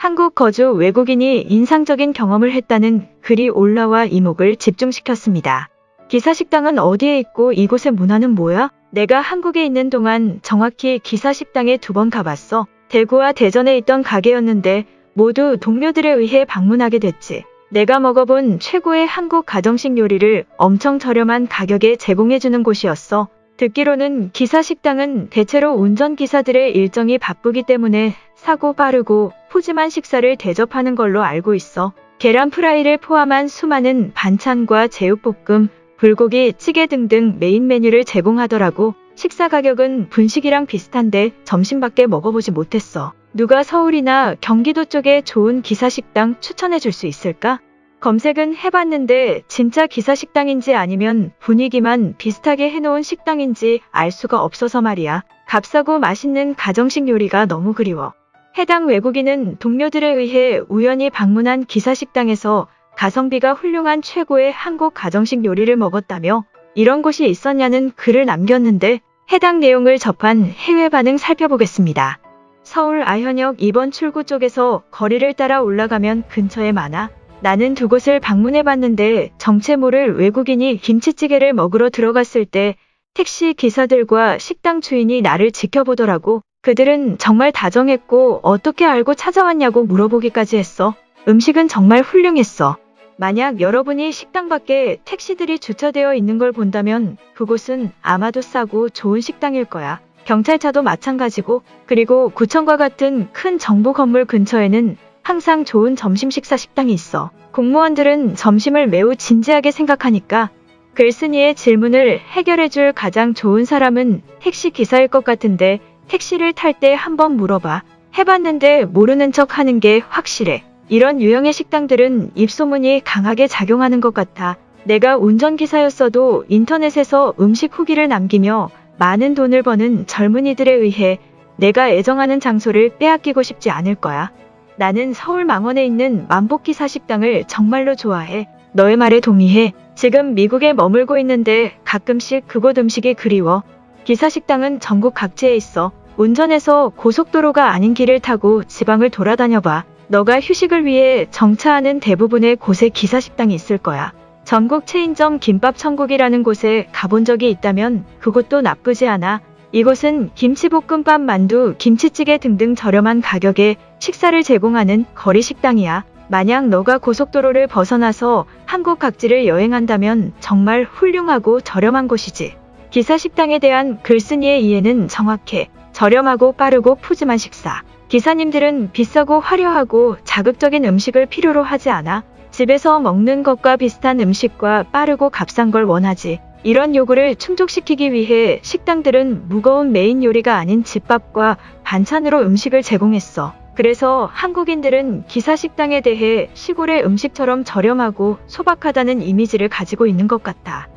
한국 거주 외국인이 인상적인 경험을 했다는 글이 올라와 이목을 집중시켰습니다. 기사식당은 어디에 있고 이곳의 문화는 뭐야? 내가 한국에 있는 동안 정확히 기사식당에 두 번 가봤어. 대구와 대전에 있던 가게였는데 모두 동료들에 의해 방문하게 됐지. 내가 먹어본 최고의 한국 가정식 요리를 엄청 저렴한 가격에 제공해주는 곳이었어. 듣기로는 기사식당은 대체로 운전기사들의 일정이 바쁘기 때문에 사고 빠르고 푸짐한 식사를 대접하는 걸로 알고 있어. 계란 프라이를 포함한 수많은 반찬과 제육볶음, 불고기, 찌개 등등 메인 메뉴를 제공하더라고. 식사 가격은 분식이랑 비슷한데 점심밖에 먹어보지 못했어. 누가 서울이나 경기도 쪽에 좋은 기사식당 추천해 줄 수 있을까? 검색은 해봤는데 진짜 기사 식당인지 아니면 분위기만 비슷하게 해놓은 식당인지 알 수가 없어서 말이야. 값싸고 맛있는 가정식 요리가 너무 그리워. 해당 외국인은 동료들에 의해 우연히 방문한 기사 식당에서 가성비가 훌륭한 최고의 한국 가정식 요리를 먹었다며 이런 곳이 있었냐는 글을 남겼는데 해당 내용을 접한 해외 반응 살펴보겠습니다. 서울 아현역 2번 출구 쪽에서 거리를 따라 올라가면 근처에 많아 나는 두 곳을 방문해 봤는데 정체 모를 외국인이 김치찌개를 먹으러 들어갔을 때 택시 기사들과 식당 주인이 나를 지켜보더라고. 그들은 정말 다정했고 어떻게 알고 찾아왔냐고 물어보기까지 했어. 음식은 정말 훌륭했어. 만약 여러분이 식당 밖에 택시들이 주차되어 있는 걸 본다면 그곳은 아마도 싸고 좋은 식당일 거야. 경찰차도 마찬가지고 그리고 구청과 같은 큰 정부 건물 근처에는 항상 좋은 점심 식사 식당이 있어. 공무원들은 점심을 매우 진지하게 생각하니까 글쓴이의 질문을 해결해줄 가장 좋은 사람은 택시 기사일 것 같은데 택시를 탈 때 한번 물어봐. 해봤는데 모르는 척 하는 게 확실해. 이런 유형의 식당들은 입소문이 강하게 작용하는 것 같아. 내가 운전기사였어도 인터넷에서 음식 후기를 남기며 많은 돈을 버는 젊은이들에 의해 내가 애정하는 장소를 빼앗기고 싶지 않을 거야. 나는 서울 망원에 있는 만복기사 식당을 정말로 좋아해. 너의 말에 동의해. 지금 미국에 머물고 있는데 가끔씩 그곳 음식이 그리워. 기사 식당은 전국 각지에 있어. 운전해서 고속도로가 아닌 길을 타고 지방을 돌아다녀 봐. 너가 휴식을 위해 정차하는 대부분의 곳에 기사 식당이 있을 거야. 전국 체인점 김밥 천국이라는 곳에 가본 적이 있다면 그곳도 나쁘지 않아. 이곳은 김치볶음밥, 만두, 김치찌개 등등 저렴한 가격에 식사를 제공하는 거리 식당이야. 만약 너가 고속도로를 벗어나서 한국 각지를 여행한다면 정말 훌륭하고 저렴한 곳이지. 기사 식당에 대한 글쓴이의 이해는 정확해. 저렴하고 빠르고 푸짐한 식사. 기사님들은 비싸고 화려하고 자극적인 음식을 필요로 하지 않아. 집에서 먹는 것과 비슷한 음식과 빠르고 값싼 걸 원하지. 이런 요구를 충족시키기 위해 식당들은 무거운 메인 요리가 아닌 집밥과 반찬으로 음식을 제공했어. 그래서 한국인들은 기사 식당에 대해 시골의 음식처럼 저렴하고 소박하다는 이미지를 가지고 있는 것 같아.